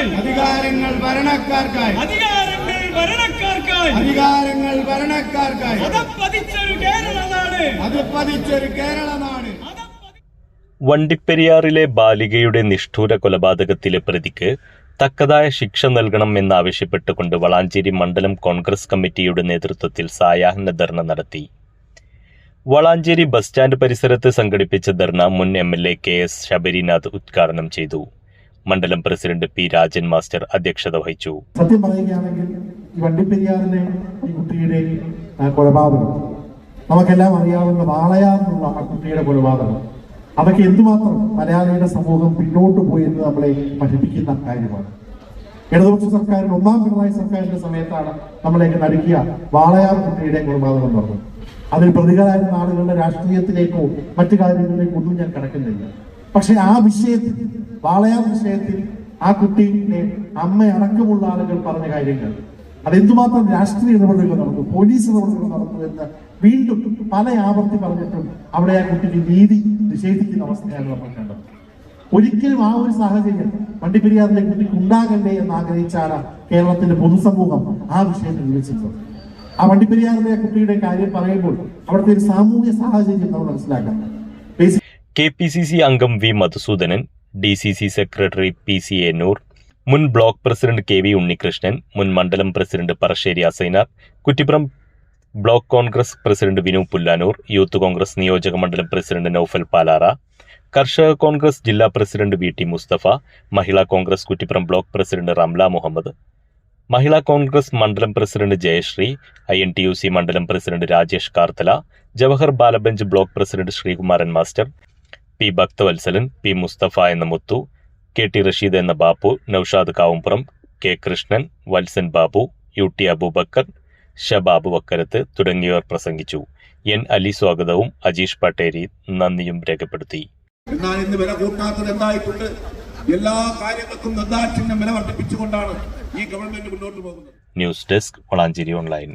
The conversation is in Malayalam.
ഭരണക്കാർക്കായി അധികാരങ്ങൾ ഭരണക്കാർക്കായി. അധികാരങ്ങൾ ഭരണക്കാർക്കായി. അധികാരങ്ങൾ ഭരണക്കാർക്കായി. അതപ്പതിച്ചൊരു കേരള നാട്. അത് പതിച്ചൊരു കേരള നാട്. വണ്ടിപ്പെരിയാറിലെ ബാലികയുടെ നിഷ്ഠൂര കൊലപാതകത്തിലെ പ്രതിക്ക് തക്കതായ ശിക്ഷ നൽകണം എന്നാവശ്യപ്പെട്ടുകൊണ്ട് വളാഞ്ചേരി മണ്ഡലം കോൺഗ്രസ് കമ്മിറ്റിയുടെ നേതൃത്വത്തിൽ സായാഹ്ന ധർണ നടത്തി. വളാഞ്ചേരി ബസ് സ്റ്റാൻഡ് പരിസരത്ത് സംഘടിപ്പിച്ച ധർണ മുൻ M L A K S Sabarinath ഉദ്ഘാടനം ചെയ്തു. മണ്ഡലം പ്രസിഡന്റ് പി രാജൻ മാസ്റ്റർ അധ്യക്ഷത വഹിച്ചു. സത്യം പറയുകയാണെങ്കിൽ ഈ വണ്ടിപ്പെരിയാറിലെ ഈ കുട്ടിയുടെ കൊലപാതകം. നമുക്കെല്ലാം അറിയാവുന്ന വാളയാറിനുള്ള ആ കുട്ടിയുടെ കൊലപാതകം. അതൊക്കെ എന്തുമാത്രം മലയാളിയുടെ സമൂഹം പിന്നോട്ട് പോയി എന്ന് നമ്മളെ പഠിപ്പിക്കുന്ന കാര്യമാണ്. ഇടതുപക്ഷ സർക്കാരിന്റെ ഒന്നാം പിണറായി സർക്കാരിന്റെ സമയത്താണ് നമ്മളേക്ക് നടുക്കിയ വാളയാർ കുട്ടിയുടെ കൊലപാതകം നടന്നത് അതിൽ പ്രതികളായിരുന്ന ആളുകളുടെ രാഷ്ട്രീയത്തിലേക്കോ മറ്റു കാര്യങ്ങളിലേക്കോ ഒന്നും ഞാൻ കിടക്കുന്നില്ല. പക്ഷെ ആ വിഷയത്തിൽ വാളയാർ വിഷയത്തിൽ ആ കുട്ടി അമ്മ അടക്കമുള്ള ആളുകൾ പറഞ്ഞ കാര്യങ്ങൾ. അതെന്തുമാത്രം രാഷ്ട്രീയ ഇടപെടലുകൾ നടന്നു പോലീസ് ഇടപെടലുകൾ നടന്നു എന്ന് വീണ്ടും പല ആവർത്തി പറഞ്ഞിട്ടും അവിടെ ആ കുട്ടിക്ക് നീതി നിഷേധിക്കുന്ന അവസ്ഥയാണ് നമ്മൾ കണ്ടത്. ഒരിക്കലും ആ ഒരു സാഹചര്യം വണ്ടിപ്പെരിയാറിന്റെ കുട്ടിക്ക് ഉണ്ടാകണ്ടേ എന്ന് ആഗ്രഹിച്ചാണ് കേരളത്തിന്റെ പൊതുസമൂഹം ആ വിഷയത്തിൽ വിളിച്ചിട്ടുള്ളത് ആ വണ്ടിപ്പെരിയാറിന്റെ കുട്ടിയുടെ കാര്യം പറയുമ്പോൾ അവിടുത്തെ ഒരു സാമൂഹ്യ സാഹചര്യം നമ്മൾ മനസ്സിലാക്കണം. Basic K P C C അംഗം V Madhusoodanan D C C secretary P C A Noor മുൻ block president K V Unnikrishnan മുൻ മണ്ഡലം president Parassery Assainar Kuttippuram block Congress president Vinu Pullanur youth Congress നിയോജക മണ്ഡലം പ്രസിഡന്റ് നൌഫൽ പാലാറ കർഷക കോൺഗ്രസ് ജില്ലാ president V T Musthafa Mahila Congress Kuttippuram block president Ramla Muhammad. Mahila Congress മണ്ഡലം president Jayasree I N T U C മണ്ഡലം president Rajesh Karthala Jawahar Balamanch block president Sreekumaran master P Bhakthavalsalan P Musthafa എന്ന മുത്തു കെ ടി റഷീദ് എന്ന Bappu Noushad Kavumpuram K Krishnan Valsan Babu U T Aboobacker Shabab Vakkarath തുടങ്ങിയവർ പ്രസംഗിച്ചു. എൻ അലി സ്വാഗതവും അജീഷ് പട്ടേരി നന്ദിയും രേഖപ്പെടുത്തി. എന്നാൽ ഇന്ന് വില കൂട്ടാത്തത് എന്തായിട്ടുണ്ട്? എല്ലാ കാര്യങ്ങൾക്കും നിർദ്ദാക്ഷിണ്യം വില വർദ്ധിപ്പിച്ചുകൊണ്ടാണ് ഈ ഗവൺമെന്റ് മുന്നോട്ട് പോകുന്നത്. News desk Valanchery online.